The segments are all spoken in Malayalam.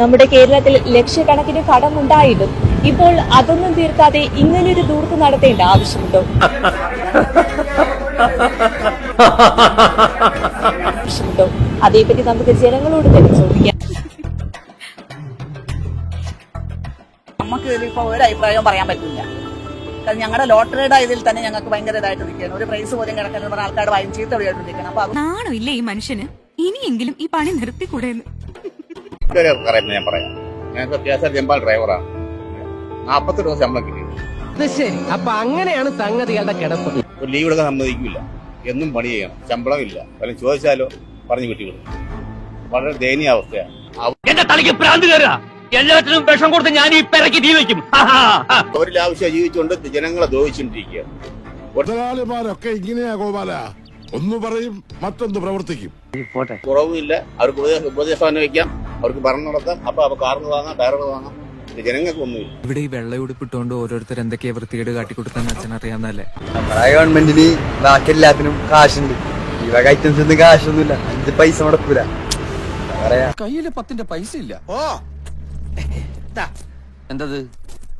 നമ്മുടെ കേരളത്തിൽ ലക്ഷക്കണക്കിന് കടമുണ്ടായിട്ടും ഇപ്പോൾ അതൊന്നും തീർക്കാതെ ഇങ്ങനൊരു ദൂർത്ത് നടത്തേണ്ട ആവശ്യമുണ്ടോ? ആവശ്യമുണ്ടോ? അതേപറ്റി നമുക്ക് ജനങ്ങളോട് തന്നെ ചോദിക്കാം. നമുക്ക് ഇതിലിപ്പോ ഒരു അഭിപ്രായവും പറയാൻ പറ്റില്ല. കാരണം ഞങ്ങളുടെ ലോട്ടറിയുടെ ഇതിൽ തന്നെ ഞങ്ങൾക്ക് ഭയങ്കര ഇതായിട്ട് നിൽക്കുകയാണ്. ഒരു പ്രൈസ് പോലും കിടക്കുന്ന ആൾക്കാർ വായും ചീത്ത വിളിച്ചോണ്ടിരിക്കണം അപ്പൊ അത് നാണോ ഇല്ല ഈ മനുഷ്യന്? ഇനിയെങ്കിലും ഈ പണി നിർത്തിക്കൂടെന്ന് ഒരു പറയുന്നത് ഞാൻ പറയാം. ഞാൻ കെ എസ് ആർ ജമ്പാൽ ഡ്രൈവറാണ് നാൽപ്പത്തെട്ട് ദിവസം ശമ്പളം കിട്ടി. അത് ശരി. അപ്പൊ അങ്ങനെയാണ് സംഗതികളുടെ കിടപ്പ്. ഒരു ലീവ് എടുക്കാൻ സമ്മതിക്കില്ല. എന്നും പണി ചെയ്യണം. ശമ്പളം ഇല്ല. വല്ലതും ചോദിച്ചാലോ പറഞ്ഞു വിട്ടുവിടും വളരെ ദയനീയ അവസ്ഥയാണ്. എന്റെ തലയ്ക്ക് ഭ്രാന്ത് കയറുക. എല്ലാത്തിനും വിഷം കൊടുത്ത് ഞാൻ ഈ പെരക്ക് തീ വെക്കും. അവരിൽ ആവശ്യം ജീവിച്ചുകൊണ്ട് ജനങ്ങളെ ദ്രോഹിച്ചുകൊണ്ടിരിക്കുക മുതലാളിമാരൊക്കെ ഇങ്ങനെയാ ഗോപാല. ഒന്ന് പറയും മറ്റൊന്ന് പ്രവർത്തിക്കും. കുറവുമില്ല. അവർക്ക് ഉപദേശം ഉപദേശം വയ്ക്കാം. അവർക്ക് ഭരണം നടത്താം. അപ്പൊ അപ്പൊ കാറിന് വാങ്ങാം ടയറുകൾ വാങ്ങാം. ജനങ്ങൾക്ക് ഒന്നുമില്ല. ഇവിടെ ഈ വെള്ളയുടുപ്പിട്ടുകൊണ്ട് ഓരോരുത്തർ എന്തൊക്കെയാ വൃത്തികേട് കാട്ടിക്കൊടുത്തെന്ന് അച്ഛൻ അറിയാന്നല്ലേ നമ്മുടെ ഗവൺമെന്റിന് ബാക്കി എല്ലാത്തിനും കാശുണ്ട്. ഈ വക ഐറ്റംസ് ഒന്നും കാശൊന്നുമില്ല. അഞ്ച് പൈസ മുടക്കൂല. പറയാ? കയ്യിൽ പത്തിന്റെ പൈസ ഇല്ല. ഓ. എന്തത്?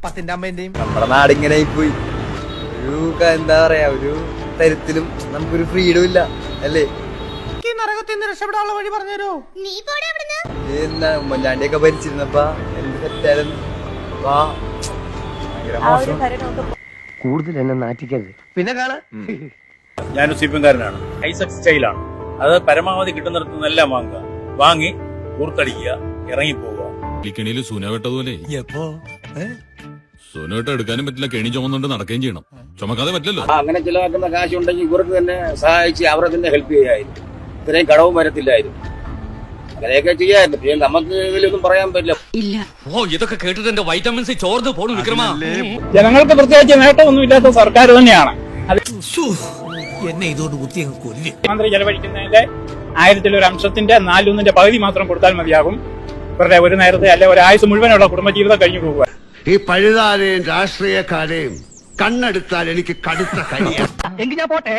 പത്തിന്റെ അമ്മേന്റെയും. നമ്മുടെ നാടിങ്ങനെ പോയി ഒരു എന്താ പറയാ ഒരു തരത്തിലും നമുക്കൊരു ഫ്രീഡം ഇല്ല. അല്ലേ? നരകത്തിൽ നിന്ന് രക്ഷപ്പെടാനുള്ള വഴി പറഞ്ഞുതരോ? എന്നാ ഉമ്മൻചാണ്ടിയൊക്കെ ഭരിച്ചിരുന്നപ്പോ? എന്ത് ഭരണമൊക്കെ കൂടുതൽ എന്നെ നാറ്റിക്കരുത്. പിന്നെ കാണാ ഞാൻ സിപിഎംകാരനാണ് ഐസക് സ്റ്റൈലാണ്. അത് പരമാവധി കിട്ടുന്നിടത്ത് നിന്നെല്ലാം വാങ്ങുക. വാങ്ങി കൂർത്തടിക്കുക ഇറങ്ങിപ്പോവുക. കെണിയിൽ സൂന വെട്ടതുപോലെ. സൂന വെട്ട എടുക്കാനും പറ്റില്ല. കെണി ചുമന്നുകൊണ്ട് നടക്കുകയും ചെയ്യണം. ചുമക്കാതെ പറ്റില്ലല്ലോ. അങ്ങനെ ചിലവാക്കുന്ന കാശുണ്ടെങ്കിൽ ഇവർക്ക് തന്നെ സഹായിച്ച് അവരെ തന്നെ ഹെൽപ്പ് ചെയ്യായിരുന്നു ഇത്രയും കടവും വരത്തില്ലായിരുന്നു. അങ്ങനെയൊക്കെ ചെയ്യായിരുന്നു പിന്നെ നമുക്ക് ഇതിലൊന്നും പറയാൻ പറ്റില്ല. ഇല്ല. ഓ ഇതൊക്കെ കേട്ടിട്ട് എന്റെ വൈറ്റമിൻസ് ചോർന്ന് പോണു വിക്രമ. ജനങ്ങൾക്ക് പ്രത്യേകിച്ച് നേട്ടമൊന്നും ഇല്ലാത്ത സർക്കാർ തന്നെയാണ്. എന്നെ ഇതോട് കുത്തി കൊല്ലി. മന്ത്രി ചെലവഴിക്കുന്നതിന്റെ ആയിരത്തിലൊരു അംശത്തിന്റെ നാലൊന്നിന്റെ പകുതി മാത്രം കൊടുത്താൽ മതിയാകും. ഇവരുടെ ഒരു നേരത്തെ അല്ലെ ഒരാഴ്ച മുഴുവനുള്ള കുടുംബജീവിതം കഴിഞ്ഞു പോകുക. ഈ പഴുതാരെയും രാഷ്ട്രീയക്കാരെയും കണ്ണെടുത്താൽ എനിക്ക് കടുത്ത കരിയാണ് എങ്കിൽ ഞാൻ പോട്ടെ?